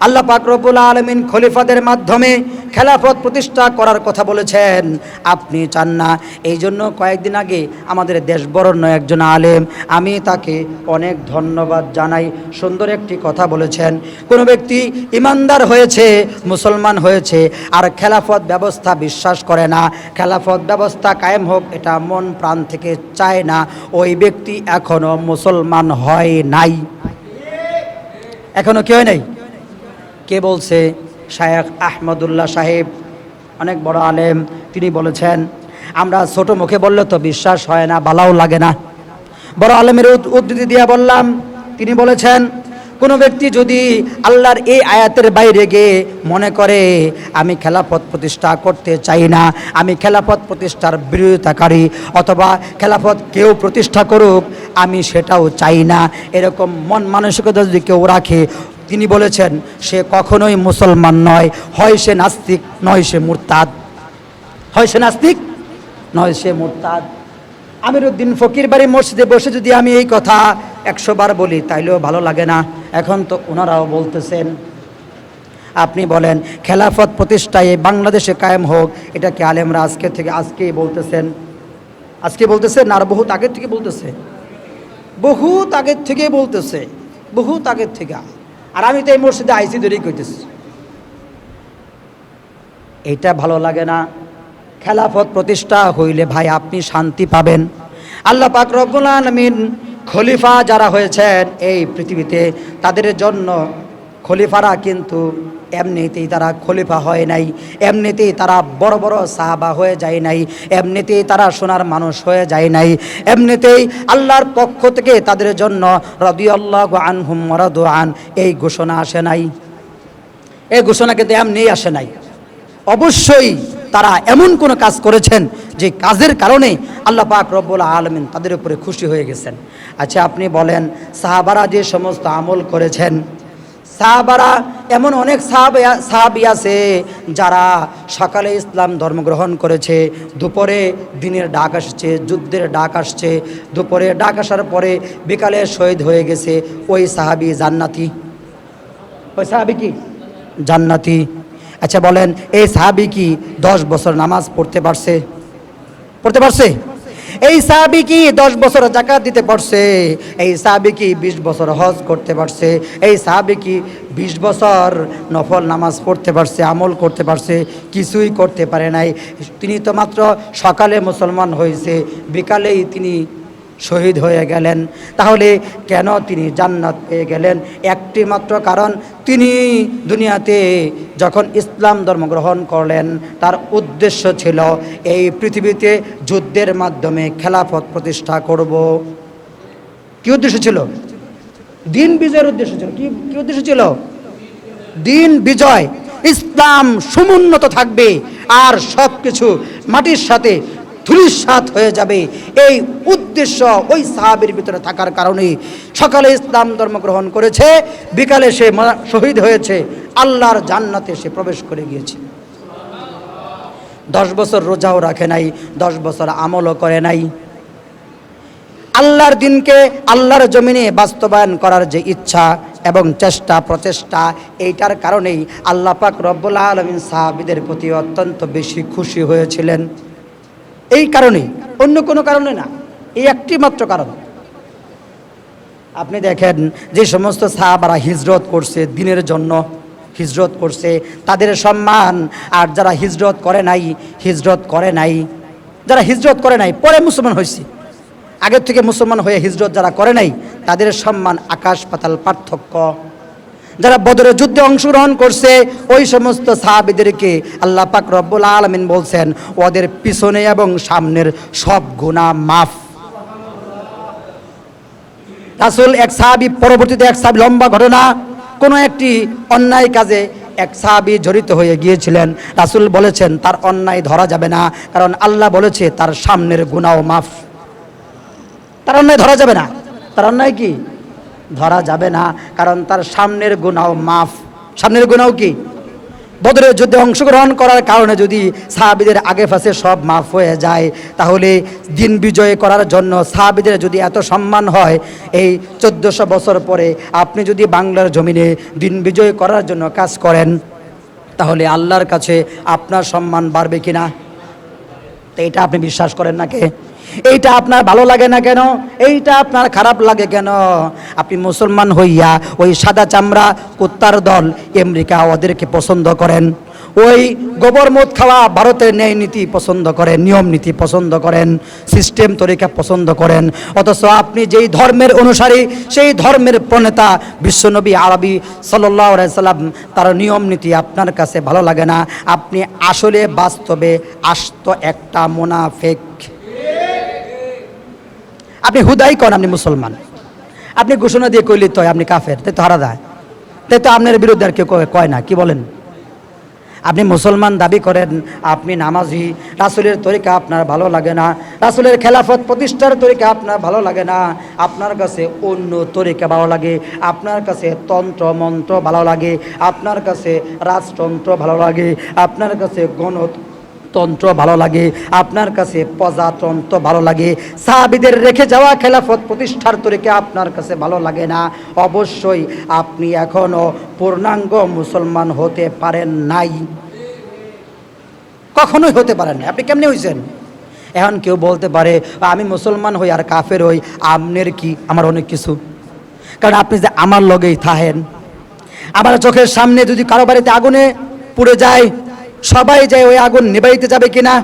আল্লাহ পাক রব্বুল আলমিন খলিফাদের মাধ্যমে খেলাফত প্রতিষ্ঠা করার কথা বলেছেন। আপনি চান না। এই জন্য কয়েকদিন আগে আমাদের দেশ বরণ্য একজন আলেম, আমি তাকে অনেক ধন্যবাদ জানাই। সুন্দর একটি কথা বলেছেন। কোনো ব্যক্তি ইমানদার হয়েছে, মুসলমান হয়েছে, আর খেলাফত ব্যবস্থা বিশ্বাস করে না, খেলাফত ব্যবস্থা কায়েম হোক, এটা মন প্রাণ থেকে চায় না। ওই ব্যক্তি এখনও মুসলমান হয় নাই। এখনও কি হয় নাই? কে বলছে? শায়েখ আহমদুল্লাহ সাহেব। অনেক বড় আলেম, তিনি বলেছেন, আমরা ছোট মুখে বললে তো বিশ্বাস হয় না, বালাও লাগে না। বড় আলেমের উদ্ধৃতি দিয়ে বললাম, তিনি বলেছেন, কোনো ব্যক্তি যদি আল্লাহর এই আয়াতের বাইরে গিয়ে মনে করে, আমি খেলাপথ প্রতিষ্ঠা করতে চাই না, আমি খেলাপথ প্রতিষ্ঠার বিরোধিতাকারী, অথবা খেলাপথ কেউ প্রতিষ্ঠা করুক, আমি সেটাও চাই না। এরকম মন মানসিকতা যদি কেউ রাখে তিনি বলেছেন, সে কখনোই মুসলমান নয়, হয় সে নাস্তিক, নয় সে মুরতাদ। হয় সে নাস্তিক, নয় সে মুরতাদ। আমিরুদ্দিন ফকির বাড়ি মসজিদে বসে যদি আমি এই কথা একশো বার বলি, তাইলেও ভালো লাগে না। এখন তো ওনারাও বলতেছেন, আপনি বলেন, খেলাফত প্রতিষ্ঠায় বাংলাদেশে কায়েম হোক, এটা কি আলেমরা আজকে থেকে, আজকেই বলতেছেন? আজকে বলতেছেন আর বহুত আগের থেকে বলতেছে? বহুত আগের থেকে বলতেছে, বহুত আগের থেকে। আর আমি তো এই মসজিদে আইসি ধরেই করতেছি এটা ভালো লাগে না। খেলাফত প্রতিষ্ঠা হইলে ভাই আপনি শান্তি পাবেন। আল্লাহ পাক রব্বুল আলমিন খলিফা যারা হয়েছেন এই পৃথিবীতে, তাদের জন্য খলিফারা কিন্তু এমনিতেই তারা খলিফা হয় নাই, এমনিতেই তারা বড় বড় সাহাবা হয়ে যায় নাই, এমনিতেই তারা সোনার মানুষ হয়ে যায় নাই, এমনিতেই আল্লাহর পক্ষ থেকে তাদের জন্য রদিয়াল্লাহ আনহুম আন এই ঘোষণা আসে নাই। এই ঘোষণা কিন্তু এমনি আসে নাই। অবশ্যই তারা এমন কোনো কাজ করেছেন যে কাজের কারণে আল্লাহ পাক রব্বুল আলমিন তাদের উপরে খুশি হয়ে গেছেন। আচ্ছা আপনি বলেন, সাহাবারা যে সমস্ত আমল করেছেন সাহাবারা, এমন অনেক সাহাব সাহাবি আছে যারা সকালে ইসলাম ধর্ম গ্রহণ করেছে, দুপুরে দিনের ডাক আসছে, যুদ্ধের ডাক আসছে, দুপুরে ডাক আসার পরে বিকালে শহীদ হয়ে গেছে ওই সাহাবি জান্নাতি। ওই সাহাবি কি? জান্নাতি। আচ্ছা বলেন, এই সাহাবি কি দশ বছর নামাজ পড়তে পারছে? পড়তে পারছে? এই সাহাবি কি দশ বছর জাকাত দিতে পারছে? এই সাহাবি কি বিশ বছর হজ করতে পারছে? এই সাহাবি কি বিশ বছর নফল নামাজ পড়তে পারছে, আমল করতে পারছে? কিছুই করতে পারে নাই। তিনি তো মাত্র সকালে মুসলমান হয়েছে, বিকালেই তিনি শহীদ হয়ে গেলেন। তাহলে কেন তিনি জান্নাত পেয়ে গেলেন? একটি মাত্র কারণ, তিনি দুনিয়াতে যখন ইসলাম ধর্ম গ্রহণ করলেন, তার উদ্দেশ্য ছিল এই পৃথিবীতে যুদ্ধের মাধ্যমে খেলাফত প্রতিষ্ঠা করব। কি উদ্দেশ্য ছিল? দিন বিজয়ের উদ্দেশ্য ছিল। কি কি উদ্দেশ্য ছিল? দিন বিজয়। ইসলাম সমুন্নত থাকবে। আর সব কিছু মাটির সাথে ধুলিসাত হয়ে যাবে। এই উদ্দেশ্য ওই সাহাবের ভিতরে থাকার কারণে সকালে ইসলাম ধর্ম গ্রহণ করেছে, বিকালে সে শহীদ হয়েছে, আল্লাহর জান্নাতে সে প্রবেশ করে গিয়েছে। দশ বছর রোজাও রাখে নাই, দশ বছর আমলও করে নাই। আল্লাহর দিনকে আল্লাহর জমিনে বাস্তবায়ন করার যে ইচ্ছা এবং চেষ্টা, প্রচেষ্টা, এইটার কারণেই আল্লাহ পাক রব্বুল আলমিন সাহাবিদের প্রতি অত্যন্ত বেশি খুশি হয়েছিলেন। এই কারণেই, অন্য কোনো কারণে না, এই একটি মাত্র কারণ। আপনি দেখেন যে সমস্ত সাহাবারা হিজরত করছে, দিনের জন্য হিজরত করছে, তাদের সম্মান, আর যারা হিজরত করে নাই, হিজরত করে নাই। যারা হিজরত করে নাই, পরে মুসলমান হয়েছে। আগের থেকে মুসলমান হয়ে হিজরত যারা করে নাই, তাদের সম্মান আকাশ পাতাল পার্থক্য। যারা বদরের যুদ্ধে অংশগ্রহণ করছে, ওই সমস্ত সাহাবিদেরকে আল্লাহ পাক রব্বুল আলমিন বলছেন, ওদের পিছনে এবং সামনের সব গুণা মাফ। রাসুল এক সাহাবি, পরবর্তীতে এক সাহাবি, লম্বা ঘটনা, কোনো একটি অন্যায় কাজে এক সাহাবি জড়িত হয়ে গিয়েছিলেন। রাসুল বলেছেন, তার অন্যায় ধরা যাবে না, কারণ আল্লাহ বলেছে, তার সামনের গুণাও মাফ। তার অন্যায় ধরা যাবে না। তার অন্যায় কি? ধরা যাবে না, কারণ তার সামনের গুণাও মাফ। সামনের গুণাও কি? বদরের যুদ্ধে অংশগ্রহণ করার কারণে যদি সাহাবিদের আগে ফাঁসে সব মাফ হয়ে যায়, তাহলে দিন বিজয় করার জন্য সাহাবিদের যদি এত সম্মান হয়, এই চোদ্দোশো বছর পরে আপনি যদি বাংলার জমিনে দিন বিজয় করার জন্য কাজ করেন, তাহলে আল্লাহর কাছে আপনার সম্মান বাড়বে কিনা? তো এটা আপনি বিশ্বাস করেন না কে এইটা আপনার ভালো লাগে না কেন? এইটা আপনার খারাপ লাগে কেন? আপনি মুসলমান হইয়া ওই সাদা চামড়া কুত্তার দল আমেরিকা ওদেরকে পছন্দ করেন। ওই গোবর মদ খাওয়া ভারতের ন্যায় নীতি পছন্দ করেন, নিয়ম নীতি পছন্দ করেন, সিস্টেম তরিকা পছন্দ করেন। অথচ আপনি যেই ধর্মের অনুসারী, সেই ধর্মের প্রণেতা বিশ্বনবী আরবি সাল্লাম, তার নিয়ম নীতি আপনার কাছে ভালো লাগে না। আপনি আসলে বাস্তবে আস্ত একটা মোনাফেক। আপনি হুদাই কন, আপনি মুসলমান। আপনি ঘোষণা দিয়ে কইলি তো আপনি কাফের, তাই তো হারা দেয় তাই তো আপনার বিরুদ্ধে আর কেউ কয়- না, কি বলেন? আপনি মুসলমান দাবি করেন, আপনি নামাজি, রাসুলের তরিকা আপনার ভালো লাগে না, রাসুলের খেলাফত প্রতিষ্ঠার তরিকা আপনার ভালো লাগে না, আপনার কাছে অন্য তরিকা ভালো লাগে, আপনার কাছে তন্ত্র, মন্ত্র ভালো লাগে, আপনার কাছে রাজতন্ত্র ভালো লাগে, আপনার কাছে গণ তন্ত্র ভালো লাগে, আপনার কাছে প্রজাতন্ত্র ভালো লাগে, সাহাবিদের রেখে যাওয়া খেলাফত প্রতিষ্ঠার তরিকে আপনার কাছে ভালো লাগে না, অবশ্যই আপনি এখনও পূর্ণাঙ্গ মুসলমান হতে পারেন নাই। কখনোই হতে পারেন আপনি কেমনি হয়েছেন এখন কেউ বলতে পারে, আমি মুসলমান হই আর কাফের হই, আমনের কি? আমার অনেক কিছু। কারণ আপনি যে আমার লগেই থাহেন আমার চোখের সামনে যদি কারও বাড়িতে আগুনে পুড়ে যায় সবাই যায় ওই আগুন নিবাইতে যাবে কিনা?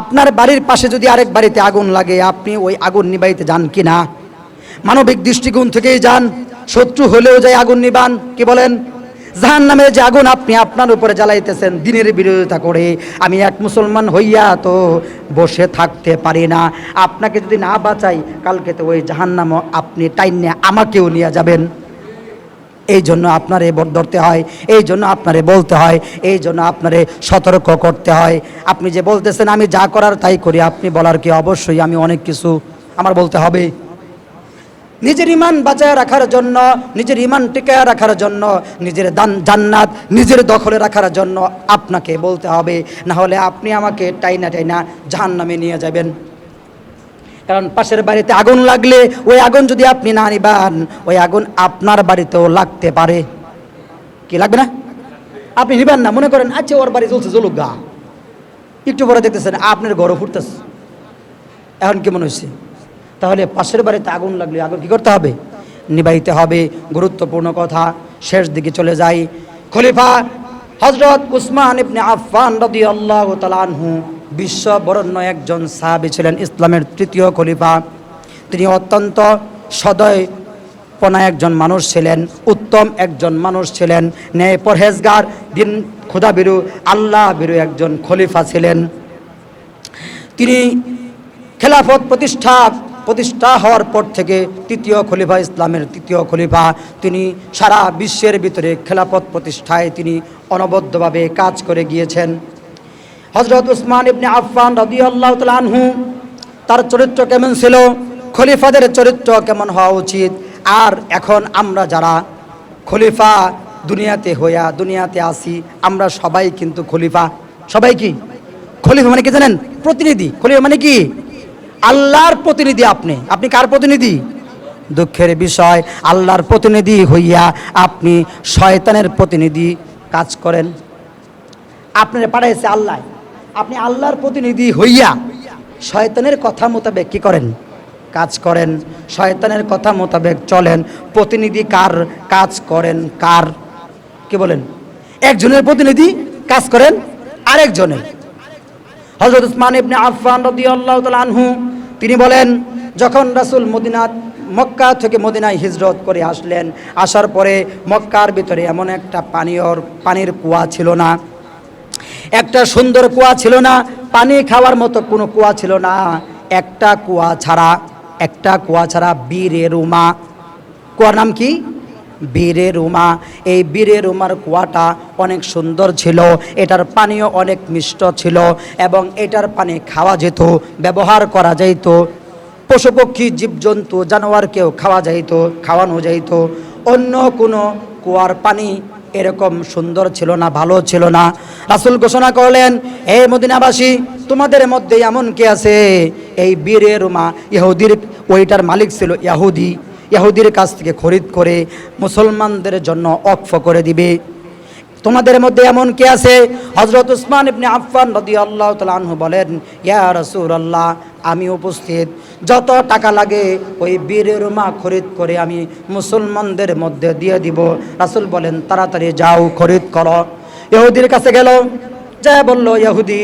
আপনার বাড়ির পাশে যদি আরেক বাড়িতে আগুন লাগে, আপনি ওই আগুন নিবাইতে যান কিনা? মানবিক দৃষ্টিকোণ থেকেই যান, শত্রু হলেও যায় আগুন নিবান, কি বলেন? জাহান নামের যে আগুন আপনি আপনার উপরে জ্বালাইতেছেন, দিনের বিরোধিতা করে, আমি এক মুসলমান হইয়া তো বসে থাকতে পারি না। আপনাকে যদি না বাঁচাই, কালকে তো ওই জাহান্নামও আপনি টাইনে আমাকেও নিয়ে যাবেন। এই জন্য আপনারে ধরতে হয়, এই জন্য আপনারে বলতে হয়, এই জন্য আপনারে সতর্ক করতে হয়। আপনি যে বলতেছেন, আমি যা করার তাই করি, আপনি বলার কি? অবশ্যই আমি অনেক কিছু আমার বলতে হবে। নিজের ইমান বাঁচায় রাখার জন্য, নিজের ইমান টিকায় রাখার জন্য, নিজের দান, জান্নাত নিজের দখলে রাখার জন্য আপনাকে বলতে হবে। না হলে আপনি আমাকে টাইনা টাইনা জাহান নামে নিয়ে যাবেন। কারণ পাশের বাড়িতে আগুন লাগলে ওই আগুন যদি আপনি না নিবান, ওই আগুন আপনার বাড়িতেও লাগতে পারে। কি, লাগবে না? আপনি নিবেন না, মনে করেন আচ্ছা ওর বাড়ি চলছে চলুক গা। একটু পরে দেখতেছেন, আপনার ঘরও ফুটতেছে। এখন কেমন হয়েছে তাহলে পাশের বাড়িতে আগুন লাগলে আগুন কী করতে হবে? নিবাইতে হবে। গুরুত্বপূর্ণ কথা, শেষ দিকে চলে যাই। খলিফা হজরত উসমান ইবনে আফফান রাদিয়াল্লাহু তাআলা আনহু বিশ্ব বরণ্য একজন সাহাবী ছিলেন ইসলামের তৃতীয় খলিফা। তিনি অত্যন্ত সদয় পনা একজন মানুষ ছিলেন, উত্তম একজন মানুষ ছিলেন, ন্যায় পরহেজগার, দিন খুদা বিরু, আল্লাহ বিরু একজন খলিফা ছিলেন। তিনি খেলাফত প্রতিষ্ঠা প্রতিষ্ঠা হওয়ার পর থেকে তৃতীয় খলিফা, ইসলামের তৃতীয় খলিফা। তিনি সারা বিশ্বের ভিতরে খেলাফত প্রতিষ্ঠায় তিনি অনবদ্যভাবে কাজ করে গিয়েছেন। হজরত উসমান ইবনে আফফান রাদিয়াল্লাহু তাআলা আনহু, তার চরিত্র কেমন ছিল? খলিফাদের চরিত্র কেমন হওয়া উচিত? আর এখন আমরা যারা খলিফা দুনিয়াতে হইয়া দুনিয়াতে আসি আমরা সবাই কিন্তু খলিফা। সবাই কি? খলিফা মানে কি জানেন? প্রতিনিধি। খলিফা মানে কি? আল্লাহর প্রতিনিধি আপনি। আপনি কার প্রতিনিধি? দুঃখের বিষয়, আল্লাহর প্রতিনিধি হইয়া আপনি শয়তানের প্রতিনিধি কাজ করেন। আপনার পাঠাইছে আল্লাহ। আপনি আল্লাহর প্রতিনিধি হইয়া শয়তানের কথা মোতাবেক কি করেন? কাজ করেন। শয়তানের কথা মোতাবেক চলেন। প্রতিনিধি কার কাজ করেন? কার? কি বলেন? একজনের প্রতিনিধি কাজ করেন আরেকজনের হজরত উসমান ইবনে আফফান রাদিয়াল্লাহু আনহু, তিনি বলেন, যখন রাসূল মদিনা, মক্কা থেকে মদিনায় হিজরত করে আসলেন, আসার পরে মক্কার ভিতরে এমন একটা পানীয়র, পানির কুয়া ছিল না। একটা সুন্দর কুয়া ছিল না, পানি খাওয়ার মতো কোনো কুয়া ছিল না। একটা কুয়া ছাড়া, একটা কুয়া ছাড়া বীরে রুমা। কুয়ার নাম কি? বীরে রুমা। এই বীরে রুমার কুয়াটা অনেক সুন্দর ছিল, এটার পানিও অনেক মিষ্ট ছিল এবং এটার পানি খাওয়া যেত, ব্যবহার করা যাইত। পশু পক্ষী, জীবজন্তু জানোয়ারকেও খাওয়া যাইত, খাওয়ানো যাইত। অন্য কোনো কুয়ার পানি এরকম সুন্দর ছিল না, ভালো ছিল না। রাসুল ঘোষণা করলেন, এ মদিনাবাসী, তোমাদের মধ্যে এমন কে আছে? এই বীরের রুমা, ইহুদির, ওইটার মালিক ছিল ইয়াহুদি। ইহুদির কাছ থেকে খরিদ করে মুসলমানদের জন্য অক্ষ করে দিবে। তোমাদের মধ্যে এমন কে আছে? হজরত উসমান ইবনে আফফান রদি আল্লাহ তালু বলেন, ইয়া রসুল আল্লাহ আমি উপস্থিত। যত টাকা লাগে, ওই বীরের রুমা খরিদ করে আমি মুসলমানদের মধ্যে দিয়ে দিব। রাসুল বলেন, তাড়াতাড়ি যাও, খরিদ করো। ইহুদির কাছে গেল। যা বলল, ইহুদি,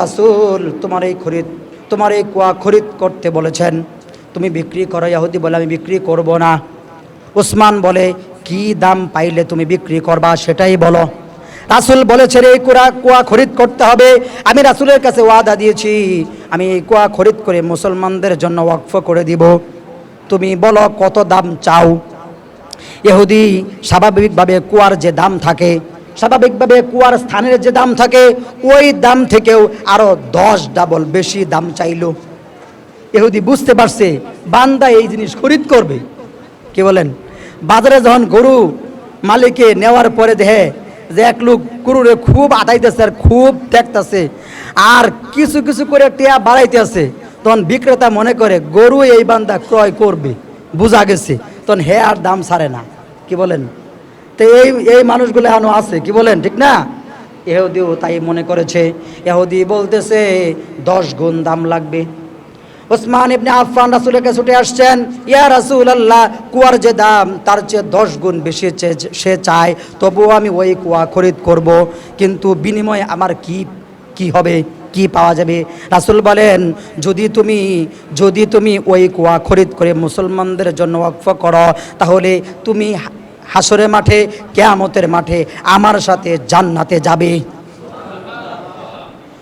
রাসুল তোমার এই খরিদ, তোমার এই কুয়া খরিদ করতে বলেছেন। তুমি বিক্রি করো ইহুদি বলে, আমি বিক্রি করব না। উসমান বলে কি দাম পাইলে তুমি বিক্রি করবা সেটাই বলো। রাসুল বলেছেন এই কুয়া কুয়া খরিদ করতে হবে। আমি রাসুলের কাছে ওয়াদা দিয়েছি, আমি এই কুয়া খরিদ করে মুসলমানদের জন্য ওয়াকফ করে দিব। তুমি বলো কত দাম চাও? এহুদি স্বাভাবিকভাবে কুয়ার যে দাম থাকে, স্বাভাবিকভাবে কুয়ার স্থানের যে দাম থাকে, ওই দাম থেকেও আরও দশ ডাবল বেশি দাম চাইলো। এহুদি বুঝতে পারছে, বান্দা এই জিনিস খরিদ করবে। কি বলেন? বাজারে যখন গরু মালিকে নেওয়ার পরে দেখে যে এক লোক গরুরে খুব আদাইতেছে আর খুব দেখতেছে আর কিছু কিছু করে টিয়া বাড়াইতেছে, তখন বিক্রেতা মনে করে গরু এই বান্দা ক্রয় করবে, বোঝা গেছে। তখন হে আর দাম ছাড়ে না। কি বলেন? তো এই এই মানুষগুলো এখনও আছে, কি বলেন, ঠিক না? এহুদিও তাই মনে করেছে। এহুদি বলতেছে, দশ গুণ দাম লাগবে। ওসমান ইবনে আফফান রাসূলের কাছে ছুটে আসছেন, ইয়া রাসূল আল্লাহ কুয়ার যে দাম, তার চেয়ে দশ গুণ বেশি সে চায়, তবুও আমি ওই কুয়া খরিদ করব। কিন্তু বিনিময়ে আমার কি কি হবে, কি পাওয়া যাবে? রাসূল বলেন, যদি তুমি যদি তুমি ওই কুয়া খরিদ করে মুসলমানদের জন্য ওয়াকফ করো, তাহলে তুমি হাসরের মাঠে, কেয়ামতের মাঠে আমার সাথে জান্নাতে যাবে।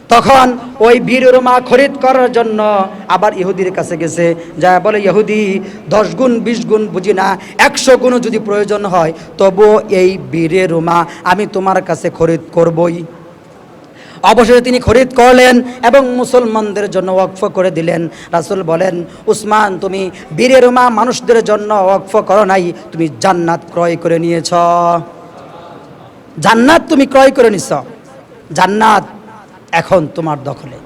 তখন ওই বীরুমা খরিদ করার জন্য আবার ইহুদির কাছে গেছে। যা বলে, ইহুদি, দশ গুণ, বিশ গুণ বুঝি না, একশো গুণও যদি প্রয়োজন হয় তবুও এই বীরের রুমা আমি তোমার কাছে খরিদ করবই। অবশেষে তিনি খরিদ করলেন এবং মুসলমানদের জন্য ওয়াকফ করে দিলেন। রাসূল বলেন, উসমান, তুমি বীরের রুমা মানুষদের জন্য ওয়াকফ করো নাই, তুমি জান্নাত ক্রয় করে নিয়েছ। জান্নাত তুমি ক্রয় করে নিছ। জান্নাত এখন তোমার দখলে।